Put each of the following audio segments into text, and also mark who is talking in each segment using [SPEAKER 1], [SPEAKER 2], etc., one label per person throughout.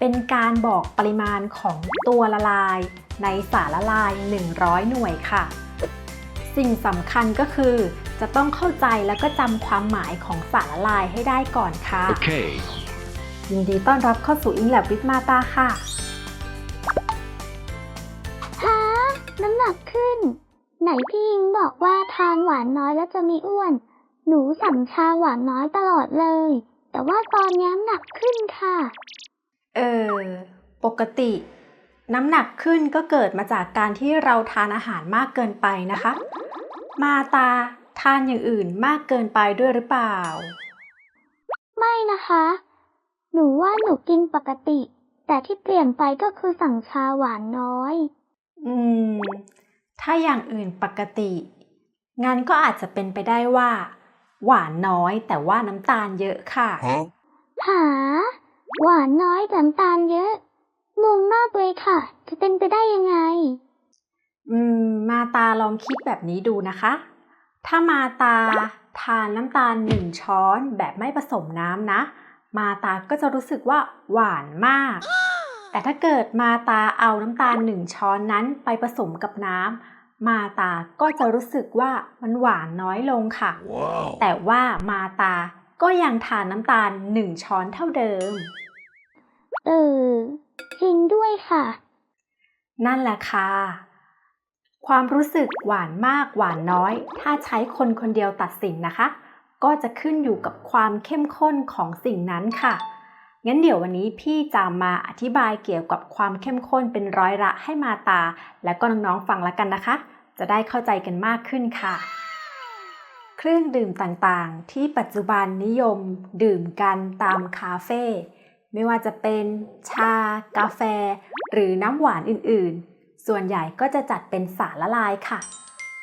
[SPEAKER 1] เป็นการบอกปริมาณของตัวละลายในสารละลาย 100 หน่วยค่ะ สิ่งสำคัญก็คือ จะต้องเข้าใจแล้วก็จำความหมายของสารละลายให้ได้ก่อนค่ะ
[SPEAKER 2] Okay.
[SPEAKER 1] ยินดีต้อนรับเข้าสู่อิงแลบวิทมาตาค่ะ
[SPEAKER 3] ฮะน้ำหนักขึ้น ไหนพี่ยิงบอกว่าทานหวานน้อยแล้วจะไมีอ้วน หนูสั่งชาหวานน้อยตลอดเลย แต่ว่าตอนนี้น้ำหนักขึ้นค่ะ
[SPEAKER 1] เออปกติ น้ำหนักขึ้นก็เกิดมาจากการที่เราทานอาหารมากเกินไปนะคะ มาตาทานอย่างอื่นมากเกินไปด้วยหรือเปล่า
[SPEAKER 3] ไม่นะคะ หนูว่าหนูกินปกติ แต่ที่เปลี่ยนไปก็คือสั่งชาหวานน้อย
[SPEAKER 1] อืม ถ้าอย่างอื่นปกติ งั้นก็อาจจะเป็นไปได้ว่า หวานน้อยแต่ว่าน้ำตาลเยอะค่ะ
[SPEAKER 2] Huh?
[SPEAKER 3] หา หวานน้อยแต่น้ำตาลเยอะงงมากเลยค่ะ จะเป็นไปได้ยังไง
[SPEAKER 1] อืม มาตาลองคิดแบบนี้ดูนะคะ ถ้ามาตาทานน้ำตาลหนึ่งช้อนแบบไม่ผสมน้ำนะ มาตาก็จะรู้สึกว่าหวานมาก แต่ถ้าเกิดมาตาเอาน้ำตาลหนึ่งช้อนนั้นไปผสมกับน้ำมาตาก็จะรู้สึกว่ามันหวานน้อยลงค่ะ
[SPEAKER 2] Wow.
[SPEAKER 1] แต่ว่ามาตา ก็ยังทานน้ำตาลหนึ่งช้อนเท่าเดิม
[SPEAKER 3] เออ จริงด้วยค่ะ
[SPEAKER 1] นั่นแหละค่ะ ความรู้สึกหวานมากหวานน้อย ถ้าใช้คนคนเดียวตัดสินนะคะ ก็จะขึ้นอยู่กับความเข้มข้นของสิ่งนั้นค่ะ งั้นเดี๋ยววันนี้พี่จะมาอธิบายเกี่ยวกับความเข้มข้นเป็นร้อยละให้มาตา และก็น้องๆฟังแล้วกันนะคะ จะได้เข้าใจกันมากขึ้นค่ะ เครื่องดื่มต่างๆ ที่ปัจจุบันนิยมดื่มกันตามคาเฟ่ไม่ว่าจะเป็นชา กาแฟ หรือน้ำหวานอื่นๆ ส่วนใหญ่ก็จะจัดเป็นสารละลายค่ะ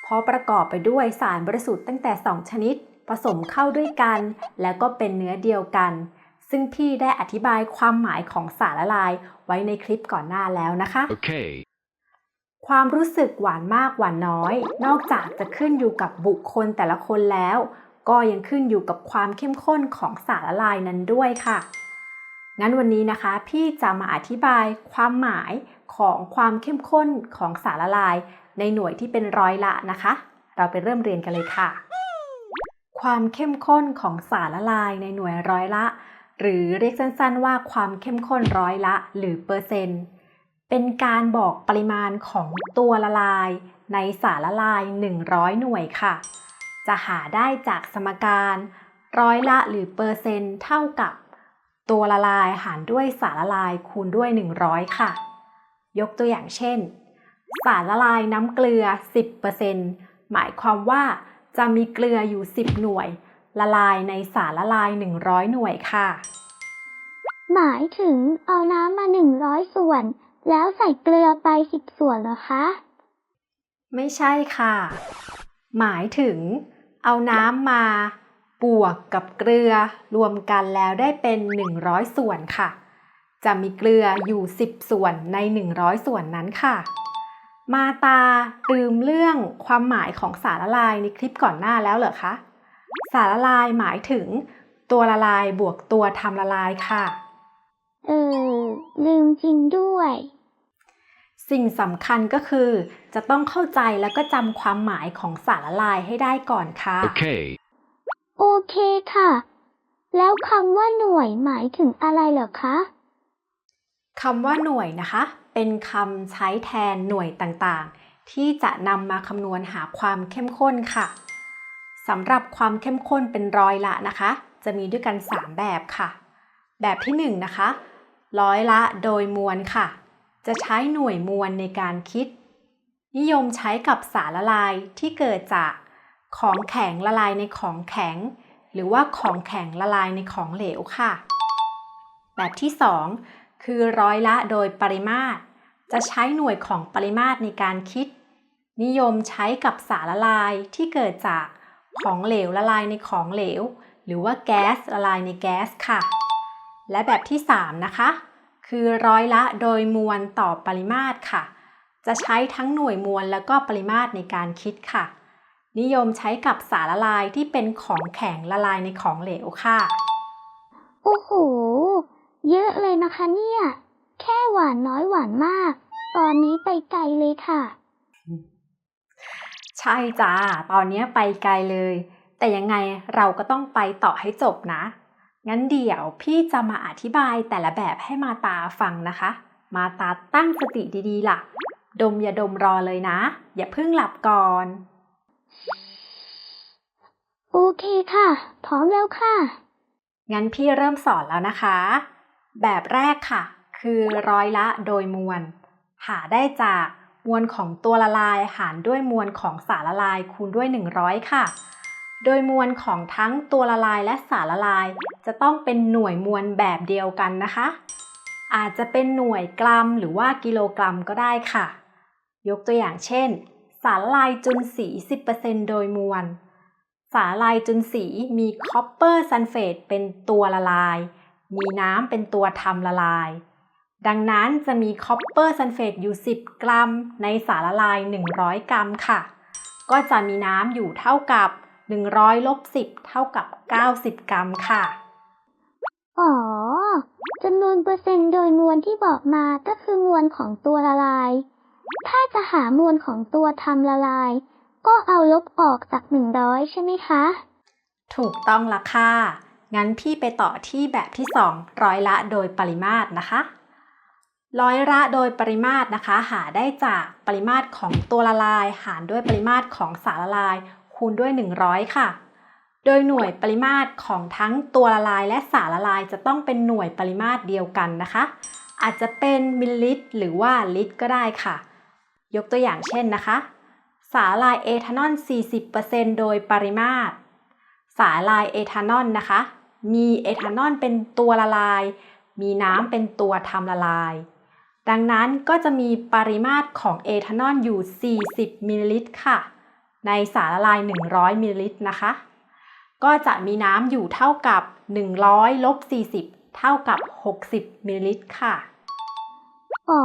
[SPEAKER 1] เพราะประกอบไปด้วยสารบริสุทธิ์ตั้งแต่ 2 ชนิด ผสมเข้าด้วยกัน แล้วก็เป็นเนื้อเดียวกัน ซึ่งพี่ได้อธิบายความหมายของสารละลายไว้ในคลิปก่อนหน้าแล้วนะคะ
[SPEAKER 2] Okay.
[SPEAKER 1] ความรู้สึกหวานมากหวานน้อย นอกจากจะขึ้นอยู่กับบุคคลแต่ละคนแล้ว ก็ยังขึ้นอยู่กับความเข้มข้นของสารละลายนั้นด้วยค่ะ งั้นวันนี้นะคะ พี่จะมาอธิบายความหมายของความเข้มข้นของสารละลาย ในหน่วยที่เป็นร้อยละนะคะ เราไปเริ่มเรียนกันเลยค่ะ ความเข้มข้นของสารละลายในหน่วยร้อยละ หรือเรียกสั้นๆว่าความเข้มข้นร้อยละ หรือเปอร์เซ็นต์ เป็นการบอกปริมาณของตัวละลาย ในสารละลาย 100 หน่วยค่ะ จะหาได้จากสมการร้อยละหรือเปอร์เซ็นต์เท่ากับ ตัวละลายหารด้วยสารละลายคูณด้วย 100 ค่ะ ยกตัวอย่างเช่น สารละลายน้ำเกลือ 10%หมายความว่าจะมีเกลืออยู่ 10 หน่วย ละลายในสารละลาย 100 หน่วยค่ะ
[SPEAKER 3] หมายถึงเอาน้ำมาหนึ่งร้อยส่วน แล้วใส่เกลือไปสิบส่วนเหรอคะ
[SPEAKER 1] ไม่ใช่ค่ะ หมายถึง เอาน้ำมาบวกกับเกลือรวมกันแล้วได้เป็น 100 ส่วนค่ะ จะมีเกลืออยู่ 10 ส่วนใน 100 ส่วนนั้นค่ะ มาตาลืมเรื่องความหมายของสารละลายในคลิปก่อนหน้าแล้วเหรอคะ สารละลายหมายถึง ตัวละลายบวกตัวทำละลายค่ะ
[SPEAKER 3] เออ ลืมจริงด้วย
[SPEAKER 1] สิ่งสำคัญก็คือ จะต้องเข้าใจแล้วก็จำความหมายของสารละลายให้ได้ก่อนค่ะ
[SPEAKER 2] Okay.
[SPEAKER 3] โอเคค่ะ แล้วคำว่าหน่วยหมายถึงอะไรเหรอคะ
[SPEAKER 1] คำว่าหน่วยนะคะ เป็นคำใช้แทนหน่วยต่างๆ ที่จะนำมาคำนวณหาความเข้มข้นค่ะสำหรับความเข้มข้นเป็นร้อยละนะคะ จะมีด้วยกัน 3 แบบค่ะ แบบที่1นะคะ ร้อยละโดยมวลค่ะ จะใช้หน่วยมวลในการคิด นิยมใช้กับสารละลายที่เกิดจากของแข็งละลายในของแข็ง หรือว่าของแข็งละลายในของเหลวค่ะ แบบที่ 2 คือร้อยละโดยปริมาตร จะใช้หน่วยของปริมาตรในการคิด นิยมใช้กับสารละลายที่เกิดจากของเหลวละลายในของเหลว หรือว่าแก๊สละลายในแก๊สค่ะ และแบบที่ 3 นะคะ คือร้อยละโดยมวลต่อปริมาตรค่ะ จะใช้ทั้งหน่วยมวลแล้วก็ปริมาตรในการคิดค่ะ นิยมใช้กับสารละลายที่เป็นของแข็งละลายในของเหลวค่ะ
[SPEAKER 3] โอ้โห เยอะเลยนะคะเนี่ยค่หวานน้อยหวานมาก ตอนนี้ไปไกลเลยค่ะ
[SPEAKER 1] ใช่จ้า ตอนนี้ไปไกลเลย แต่ยังไงเราก็ต้องไปต่อให้จบนะ งั้นเดี๋ยวพี่จะมาอธิบายแต่ละแบบให้มาตาฟังนะคะ มาตาตั้งสติดีๆล่ะ ดมอย่าดมรอเลยนะ อย่าเพิ่งหลับก่อน
[SPEAKER 3] โอเคค่ะ พร้อมแล้วค่ะ
[SPEAKER 1] งั้นพี่เริ่มสอนแล้วนะคะ แบบแรกค่ะ คือร้อยละโดยมวล หาได้จากมวลของตัวละลายหารด้วยมวลของสารละลายคูณด้วย 100 ค่ะ โดยมวลของทั้งตัวละลายและสารละลาย จะต้องเป็นหน่วยมวลแบบเดียวกันนะคะ อาจจะเป็นหน่วยกรัมหรือว่ากิโลกรัมก็ได้ค่ะ ยกตัวอย่างเช่น สารละลายจุลสี 10%โดยมวล สารละลายจุลสีมีคอปเปอร์ซัลเฟตเป็นตัวละลาย มีน้ำเป็นตัวทำละลาย ดังนั้นจะมีคอปเปอร์ซัลเฟตอยู่ 10 กรัม ในสารละลาย 100 กรัมค่ะ ก็จะมีน้ำอยู่เท่ากับ 100ลบ10 เท่ากับ 90 กรัมค่ะ
[SPEAKER 3] อ๋อจำนวนเปอร์เซ็นต์โดยมวลที่บอกมาก็คือมวลของตัวละลาย ถ้าจะหามวลของตัวทำละลาย ก็เอาลบออกจากหนึ่งร้อยใช่ไหมคะ
[SPEAKER 1] ถูกต้องละค่ะ งั้นพี่ไปต่อที่แบบที่ 2 ร้อยละโดยปริมาตรนะคะร้อยละโดยปริมาตรนะคะ หาได้จากปริมาตรของตัวละลาย หารด้วยปริมาตรของสารละลาย คูณด้วย 100 ค่ะ โดยหน่วยปริมาตรของทั้งตัวละลายและสารละลายจะต้องเป็นหน่วยปริมาตรเดียวกันนะคะ อาจจะเป็นมิลลิลิตรหรือว่าลิตรก็ได้ค่ะ ยกตัวอย่างเช่นนะคะ สารละลายเอทานอล 40%โดยปริมาตร สารละลายเอทานอลนะคะ มีเอทานอลเป็นตัวละลาย มีน้ำเป็นตัวทำละลายดังนั้นก็จะมีปริมาตรของเอทานอลอยู่ 40มิลลิลิตรค่ะ ในสารละลาย 100มิลลิลิตรนะคะ ก็จะมีน้ำอยู่เท่ากับ 100ลบ40 เท่ากับ 60มิลลิลิตรค่ะ
[SPEAKER 3] อ๋อ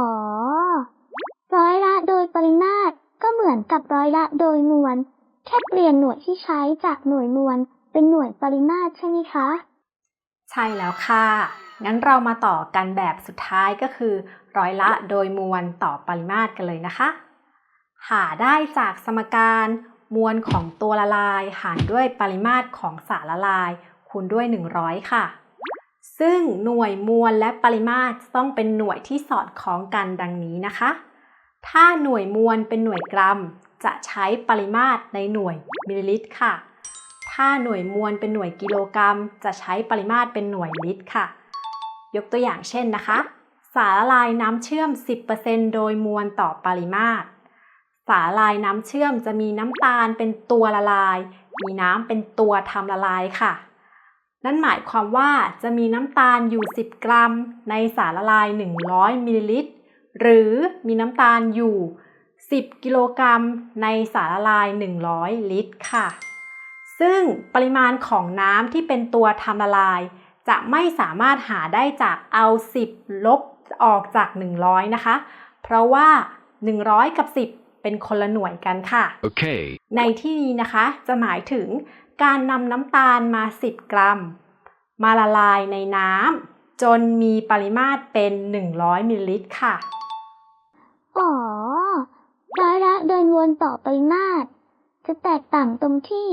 [SPEAKER 3] ร้อยละโดยปริมาตรก็เหมือนกับร้อยละโดยมวล แค่เปลี่ยนหน่วยที่ใช้จากหน่วยมวลเป็นหน่วยปริมาตรใช่ไหมคะ
[SPEAKER 1] ใช่แล้วค่ะ งั้นเรามาต่อกันแบบสุดท้ายก็คือ ร้อยละโดยมวลต่อปริมาตรกันเลยนะคะ หาได้จากสมการ มวลของตัวละลายหารด้วยปริมาตรของสารละลาย คูณด้วย 100 ค่ะ ซึ่งหน่วยมวลและปริมาตรต้องเป็นหน่วยที่สอดคล้องกันดังนี้นะคะ ถ้าหน่วยมวลเป็นหน่วยกรัม จะใช้ปริมาตรในหน่วยมิลลิลิตรค่ะ ถ้าหน่วยมวลเป็นหน่วยกิโลกรัม จะใช้ปริมาตรเป็นหน่วยลิตรค่ะ ยกตัวอย่างเช่นนะคะ สารละลายน้ำเชื่อม 10%โดยมวลต่อปริมาตร สารละลายน้ำเชื่อมจะมีน้ำตาลเป็นตัวละลาย มีน้ำเป็นตัวทำละลายค่ะ นั่นหมายความว่าจะมีน้ำตาลอยู่ 10 กรัม ในสารละลาย 100มิลลิลิตร หรือมีน้ำตาลอยู่ 10 กิโลกรัม ในสารละลาย 100 ลิตรค่ะ ซึ่งปริมาณของน้ำที่เป็นตัวทำละลาย จะไม่สามารถหาได้จากเอา 10 ลบออกจาก 100 นะคะ เพราะว่า 100 กับ 10 เป็นคนละหน่วยกันค่ะ
[SPEAKER 2] Okay.
[SPEAKER 1] ในที่นี้นะคะ จะหมายถึงการนำน้ำตาลมา 10 กรัม มาละลายในน้ำจนมีปริมาตรเป็น 100 มิลลิลิตรค่ะ
[SPEAKER 3] อ๋อร้อยละโดยมวลต่อปริมาตร จะแตกต่างตรงที่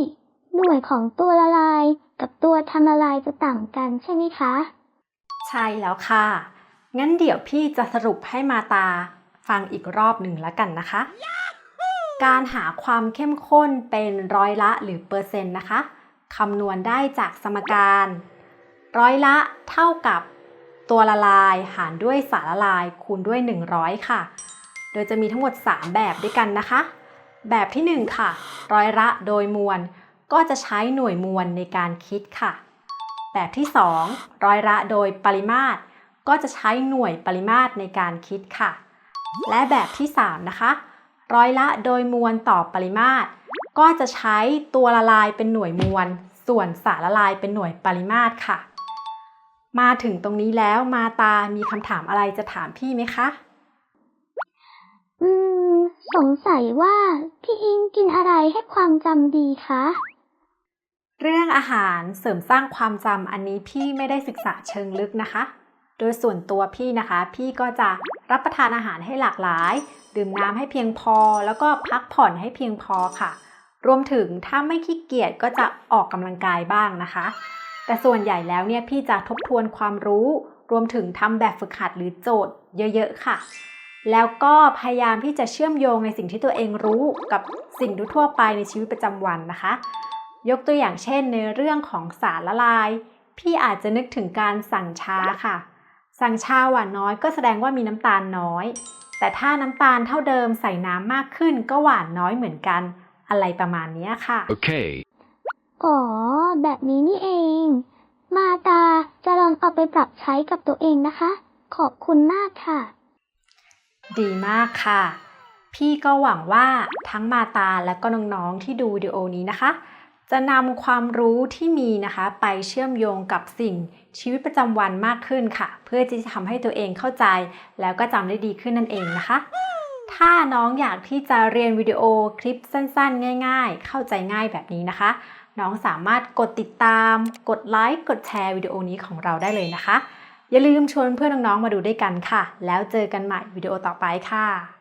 [SPEAKER 3] หน่วยของตัวละลายกับตัวทำละลายจะต่างกันใช่ไหมคะ
[SPEAKER 1] ใช่แล้วค่ะ งั้นเดี๋ยวพี่จะสรุปให้มาตา ฟังอีกรอบหนึ่งแล้วกันนะคะ การหาความเข้มข้นเป็นร้อยละหรือเปอร์เซ็นต์นะคะคำนวณได้จากสมการ ร้อยละเท่ากับตัวละลายหารด้วยสารละลายคูณด้วย 100 ค่ะ โดยจะมีทั้งหมด 3 แบบด้วยกันนะคะ แบบที่ 1 ค่ะ ร้อยละโดยมวล ก็จะใช้หน่วยมวลในการคิดค่ะ แบบที่ 2 ร้อยละโดยปริมาตร ก็จะใช้หน่วยปริมาตรในการคิดค่ะ และแบบที่ 3 นะคะ ร้อยละโดยมวลต่อปริมาตร ก็จะใช้ตัวละลายเป็นหน่วยมวล ส่วนสารละลายเป็นหน่วยปริมาตรค่ะ มาถึงตรงนี้แล้วมาตามีคำถามอะไรจะถามพี่ไหมคะ
[SPEAKER 3] อืม สงสัยว่าพี่อิงกินอะไรให้ความจำดีคะ
[SPEAKER 1] เรื่องอาหารเสริมสร้างความจำอันนี้พี่ไม่ได้ศึกษาเชิงลึกนะคะ โดยส่วนตัวพี่นะคะ พี่ก็จะรับประทานอาหารให้หลากหลาย ดื่มน้ำให้เพียงพอ แล้วก็พักผ่อนให้เพียงพอค่ะ รวมถึงถ้าไม่ขี้เกียจก็จะออกกำลังกายบ้างนะคะ แต่ส่วนใหญ่แล้วเนี่ยพี่จะทบทวนความรู้ รวมถึงทำแบบฝึกหัดหรือโจทย์เยอะๆค่ะ แล้วก็พยายามที่จะเชื่อมโยงในสิ่งที่ตัวเองรู้กับสิ่งทั่วไปในชีวิตประจำวันนะคะ ยกตัวอย่างเช่น ในเรื่องของสารละลาย พี่อาจจะนึกถึงการสั่งช้าค่ะ สั่งชาหวานน้อยก็แสดงว่ามีน้ำตาลน้อย แต่ถ้าน้ำตาลเท่าเดิมใส่น้ำมากขึ้นก็หวานน้อยเหมือนกัน อะไรประมาณเนี้ยค่ะ
[SPEAKER 2] Okay.
[SPEAKER 3] อ๋อ แบบนี้นี่เอง มาตาจะลองเอาไปปรับใช้กับตัวเองนะคะ ขอบคุณมากค่ะ
[SPEAKER 1] ดีมากค่ะ พี่ก็หวังว่าทั้งมาตาและก็น้องๆที่ดูวิดีโอนี้นะคะ จะนำความรู้ที่มีนะคะ ไปเชื่อมโยงกับสิ่งชีวิตประจำวันมากขึ้นค่ะ เพื่อที่จะทำให้ตัวเองเข้าใจ แล้วก็จำได้ดีขึ้นนั่นเองนะคะ ถ้าน้องอยากที่จะเรียนวิดีโอคลิปสั้นๆ ง่าย ๆ เข้าใจง่ายแบบนี้นะคะ น้องสามารถกดติดตาม กดไลค์กดแชร์วิดีโอนี้ของเราได้เลยนะคะ อย่าลืมชวนเพื่อนน้องๆมาดูด้วยกันค่ะ แล้วเจอกันใหม่วิดีโอต่อไปค่ะ